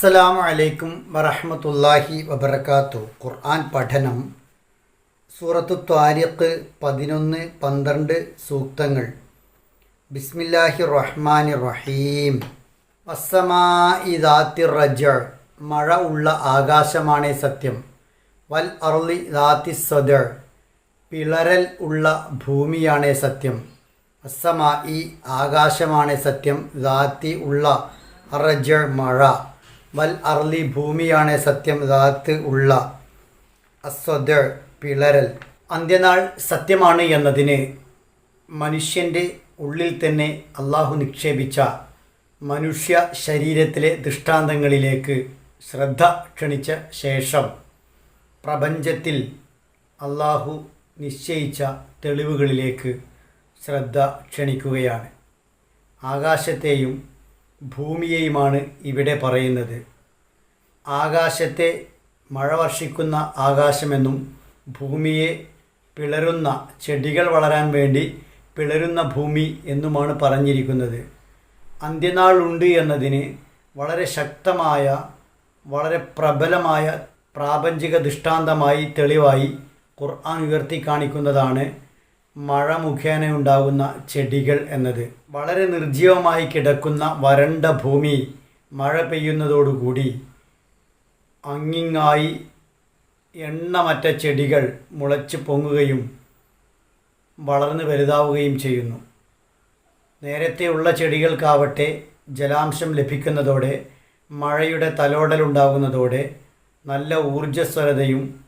അസ്സലാമു അലൈക്കും വറഹ്മത്തുള്ളാഹി വബർക്കാത്തു ഖുർആൻ പഠനം. സൂറത്തു ത്വാരിഖ് പതിനൊന്ന് പന്ത്രണ്ട് സൂക്തങ്ങൾ. ബിസ്മില്ലാഹി റഹ്മാൻ റഹീം. വസ്സമായി ദാത്തി റജ മഴ ഉള്ള ആകാശമാണേ സത്യം. വൽ അർലി ദാത്തി സദർ പിളരൽ ഉള്ള ഭൂമിയാണ് സത്യം. വസ്സമാ ഈ ആകാശമാണ് സത്യം. ദാത്തി ഉള്ള റജ മഴ. വൽ അർലി ഭൂമിയാണ് സത്യം ദാത്ത് ഉള്ള. അസ്വദ് പിളരൽ. അന്ത്യനാൾ സത്യമാണ് എന്നതിന് മനുഷ്യന്റെ ഉള്ളിൽ തന്നെ അള്ളാഹു നിക്ഷേപിച്ച മനുഷ്യ ശരീരത്തിലെ ദൃഷ്ടാന്തങ്ങളിലേക്ക് ശ്രദ്ധ ക്ഷണിച്ച ശേഷം പ്രപഞ്ചത്തിൽ അള്ളാഹു നിശ്ചയിച്ച തെളിവുകളിലേക്ക് ശ്രദ്ധ ക്ഷണിക്കുകയാണ്. ആകാശത്തെയും ഭൂമിയെയുമാണ് ഇവിടെ പറയുന്നത്. ആകാശത്തെ മഴ വർഷിക്കുന്ന ആകാശമെന്നും ഭൂമിയെ പിളരുന്ന ചെടികൾ വളരാൻ വേണ്ടി പിളരുന്ന ഭൂമി എന്നുമാണ് പറഞ്ഞിരിക്കുന്നത്. അന്ത്യനാളുണ്ട് എന്നതിന് വളരെ ശക്തമായ വളരെ പ്രബലമായ പ്രാപഞ്ചിക ദൃഷ്ടാന്തമായി തെളിവായി ഖുർആൻ ഉയർത്തി കാണിക്കുന്നതാണ് മഴ മുഖേന ഉണ്ടാകുന്ന ചെടികൾ എന്നത്. വളരെ നിർജീവമായി കിടക്കുന്ന വരണ്ട ഭൂമി മഴ പെയ്യുന്നതോടുകൂടി അങ്ങിങ്ങായി എണ്ണമറ്റ ചെടികൾ മുളച്ച് പൊങ്ങുകയും വളർന്ന് വലുതാവുകയും ചെയ്യുന്നു. നേരത്തെ ഉള്ള ചെടികൾക്കാവട്ടെ ജലാംശം ലഭിക്കുന്നതോടെ മഴയുടെ തലോടലുണ്ടാകുന്നതോടെ നല്ല ഊർജസ്വലതയും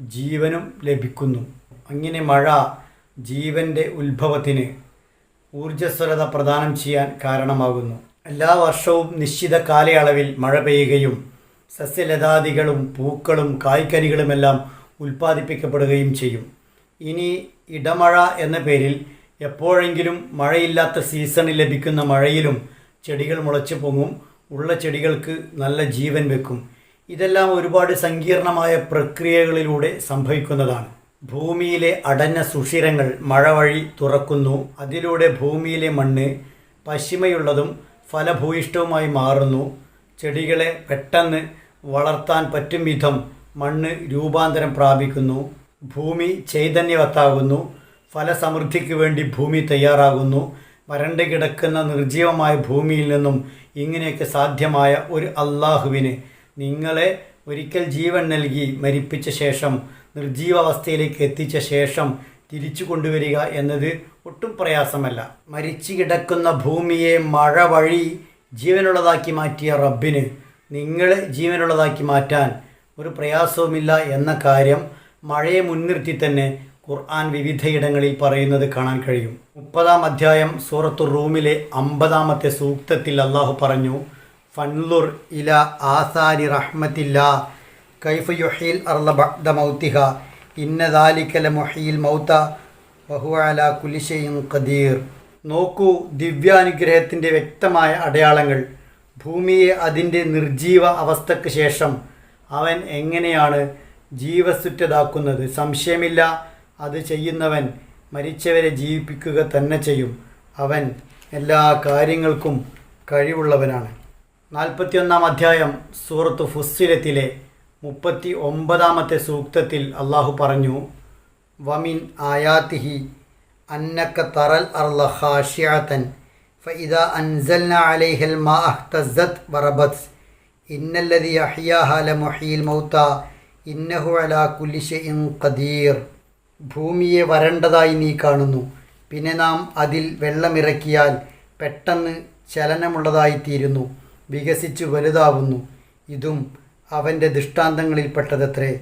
ജീവനും ലഭിക്കുന്നു. അങ്ങനെ മഴ ജീവന്റെ ഉത്ഭവത്തിന് ഊർജസ്വലത പ്രദാനം ചെയ്യാൻ കാരണമാകുന്നു. എല്ലാ വർഷവും നിശ്ചിത കാലയളവിൽ മഴ പെയ്യുകയും സസ്യലതാദികളും പൂക്കളും കായ്ക്കനികളുമെല്ലാം ഉൽപ്പാദിപ്പിക്കപ്പെടുകയും ചെയ്യും. ഇനി ഇടമഴ എന്ന പേരിൽ എപ്പോഴെങ്കിലും മഴയില്ലാത്ത സീസണിൽ ലഭിക്കുന്ന മഴയിലും ചെടികൾ മുളച്ചു പൊങ്ങും ഉള്ള ചെടികൾക്ക് നല്ല ജീവൻ വെക്കും. ഇതെല്ലാം ഒരുപാട് സങ്കീർണമായ പ്രക്രിയകളിലൂടെ സംഭവിക്കുന്നതാണ്. ഭൂമിയിലെ അടഞ്ഞ സുഷിരങ്ങൾ മഴ വഴി തുറക്കുന്നു. അതിലൂടെ ഭൂമിയിലെ മണ്ണ് പശിമയുള്ളതും ഫലഭൂയിഷ്ടവുമായി മാറുന്നു. ചെടികളെ പെട്ടെന്ന് വളർത്താൻ പറ്റും വിധം മണ്ണ് രൂപാന്തരം പ്രാപിക്കുന്നു. ഭൂമി ചൈതന്യവത്താകുന്നു. ഫലസമൃദ്ധിക്ക് വേണ്ടി ഭൂമി തയ്യാറാകുന്നു. വരണ്ട് കിടക്കുന്ന നിർജീവമായ ഭൂമിയിൽ നിന്നും ഇങ്ങനെയൊക്കെ സാധ്യമായ ഒരു അള്ളാഹുവിന് നിങ്ങളെ ഒരിക്കൽ ജീവൻ നൽകി മരിപ്പിച്ച ശേഷം നിർജീവാവസ്ഥയിലേക്ക് എത്തിച്ച ശേഷം തിരിച്ചു കൊണ്ടുവരിക എന്നത് ഒട്ടും പ്രയാസമല്ല. മരിച്ചു കിടക്കുന്ന ഭൂമിയെ മഴ വഴി ജീവനുള്ളതാക്കി മാറ്റിയ റബ്ബിന് നിങ്ങൾ ജീവനുള്ളതാക്കി മാറ്റാൻ ഒരു പ്രയാസവുമില്ല എന്ന കാര്യം മഴയെ മുൻനിർത്തി തന്നെ ഖുർആൻ വിവിധയിടങ്ങളിൽ പറയുന്നത് കാണാൻ കഴിയും. മുപ്പതാം അധ്യായം സൂറത്തു റൂമിലെ അമ്പതാമത്തെ സൂക്തത്തിൽ അള്ളാഹു പറഞ്ഞു ഫൻലുർ ഇല ആസാരി റഹ്മത്തില്ല കൈഫ യുഹീൽ അർല ബഅദ മൗത്തിഹ. ഇന്ന ദാലിക ലമുഹീൽ മൗത വഹുവ കുല്ലി ഷൈഇൻ ഖദീർ. നോക്കൂ ദിവ്യാനുഗ്രഹത്തിന്റെ വ്യക്തമായ അടയാളങ്ങൾ. ഭൂമിയെ അതിന്റെ നിർജീവ അവസ്ഥയ്ക്ക് ശേഷം അവൻ എങ്ങനെയാണ് ജീവസുറ്റതാക്കുന്നത്? സംശയമില്ല. അത് ചെയ്യുന്നവൻ മരിച്ചവരെ ജീവിപ്പിക്കുക തന്നെ ചെയ്യും. അവൻ എല്ലാ കാര്യങ്ങൾക്കും കഴിവുള്ളവനാണ്. നാൽപ്പത്തിയൊന്നാം അധ്യായം സൂറത്ത് ഫുസ്സിലത്തിലെ മുപ്പത്തി ഒമ്പതാമത്തെ സൂക്തത്തിൽ അള്ളാഹു പറഞ്ഞു വമിൻ ആയാത്തിഹി അന്നക്ക തറൽ അർഹാഷ്യാത്തൻ ഫൈദ ഫഇദ അൻസൽന അലൈഹൽ മാ അഹ്തസത് ഇന്നല്ലതി അഹിയാഹ ലമുഹിയിൽ മൗത്ത ഇന്നഹു അലാ കുലിശ ഇൻ ഖദീർ. ഭൂമിയെ വരണ്ടതായി നീ കാണുന്നു. പിന്നെ നാം അതിൽ വെള്ളമിറക്കിയാൽ പെട്ടെന്ന് ചലനമുള്ളതായിത്തീരുന്നു വികസിച്ച് വലുതാവുന്നു. ഇതും അവന്റെ ദൃഷ്ടാന്തങ്ങളിൽപ്പെട്ടതത്രേ.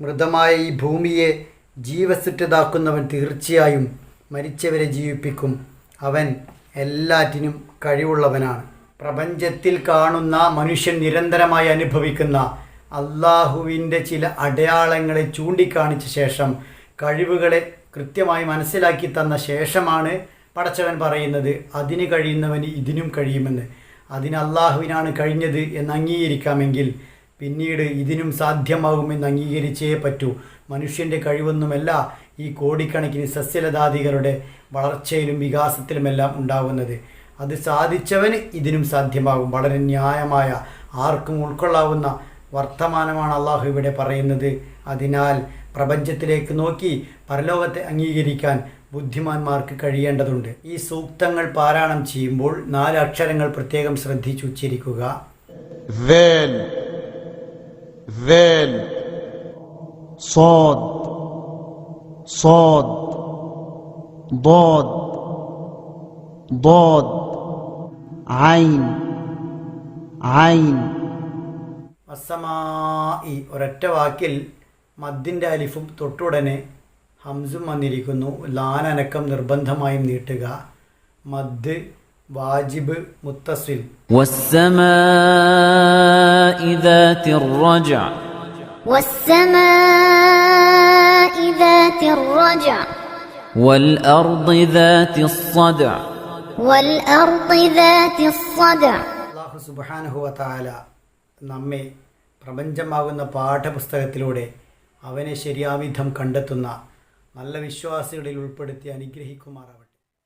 മൃതമായ ഈ ഭൂമിയെ ജീവസുറ്റതാക്കുന്നവൻ തീർച്ചയായും മരിച്ചവരെ ജീവിപ്പിക്കും. അവൻ എല്ലാറ്റിനും കഴിവുള്ളവനാണ്. പ്രപഞ്ചത്തിൽ കാണുന്ന മനുഷ്യൻ നിരന്തരമായി അനുഭവിക്കുന്ന അള്ളാഹുവിന്റെ ചില അടയാളങ്ങളെ ചൂണ്ടിക്കാണിച്ച ശേഷം കഴിവുകളെ കൃത്യമായി മനസ്സിലാക്കി തന്ന ശേഷമാണ് പടച്ചവൻ പറയുന്നത് അതിന് കഴിയുന്നവന് ഇതിനും കഴിയുമെന്ന്. അതിന് അള്ളാഹുവിനാണ് കഴിഞ്ഞത് എന്ന് അംഗീകരിക്കാമെങ്കിൽ പിന്നീട് ഇതിനും സാധ്യമാകുമെന്ന് അംഗീകരിച്ചേ പറ്റൂ. മനുഷ്യന്റെ കഴിവൊന്നുമല്ല ഈ കോടിക്കണക്കിന് സസ്യലതാദികളുടെ വളർച്ചയിലും വികാസത്തിലുമെല്ലാം ഉണ്ടാകുന്നത്. അത് സാധിച്ചവന് ഇതിനും സാധ്യമാകും. വളരെ ന്യായമായ ആർക്കും ഉൾക്കൊള്ളാവുന്ന വർത്തമാനമാണ് അള്ളാഹു ഇവിടെ പറയുന്നത്. അതിനാൽ പ്രപഞ്ചത്തിലേക്ക് നോക്കി പരലോകത്തെ അംഗീകരിക്കാൻ ബുദ്ധിമാന്മാർക്ക് കഴിയേണ്ടതുണ്ട്. ഈ സൂക്തങ്ങൾ പാരായണം ചെയ്യുമ്പോൾ നാല് അക്ഷരങ്ങൾ പ്രത്യേകം ശ്രദ്ധിച്ചുച്ചരിക്കുക ذال ذال صاد صاد ضاد ضاد عين عين അസമായി ഒരൊറ്റ വാക്കിൽ മദ്ദിൻ്റെ അലിഫും തൊട്ടുടനെ ഹംസും വന്നിരിക്കുന്നു ലാനനക്കം നിർബന്ധമായും നീട്ടുക മദ് വാജിബ് മുത്തസിൽ والسماء ذات الرجع والسماء ذات الرجع والأرض ذات الصدع والأرض ذات الصدع അള്ളാഹു സുബാനുഹുവ താല നമ്മെ പ്രപഞ്ചമാകുന്ന പാഠപുസ്തകത്തിലൂടെ അവനെ ശരിയാവിധം കണ്ടെത്തുന്ന നല്ല വിശ്വാസികളിൽ ഉൾപ്പെടുത്തി അനുഗ്രഹിക്കുമാറാവട്ടെ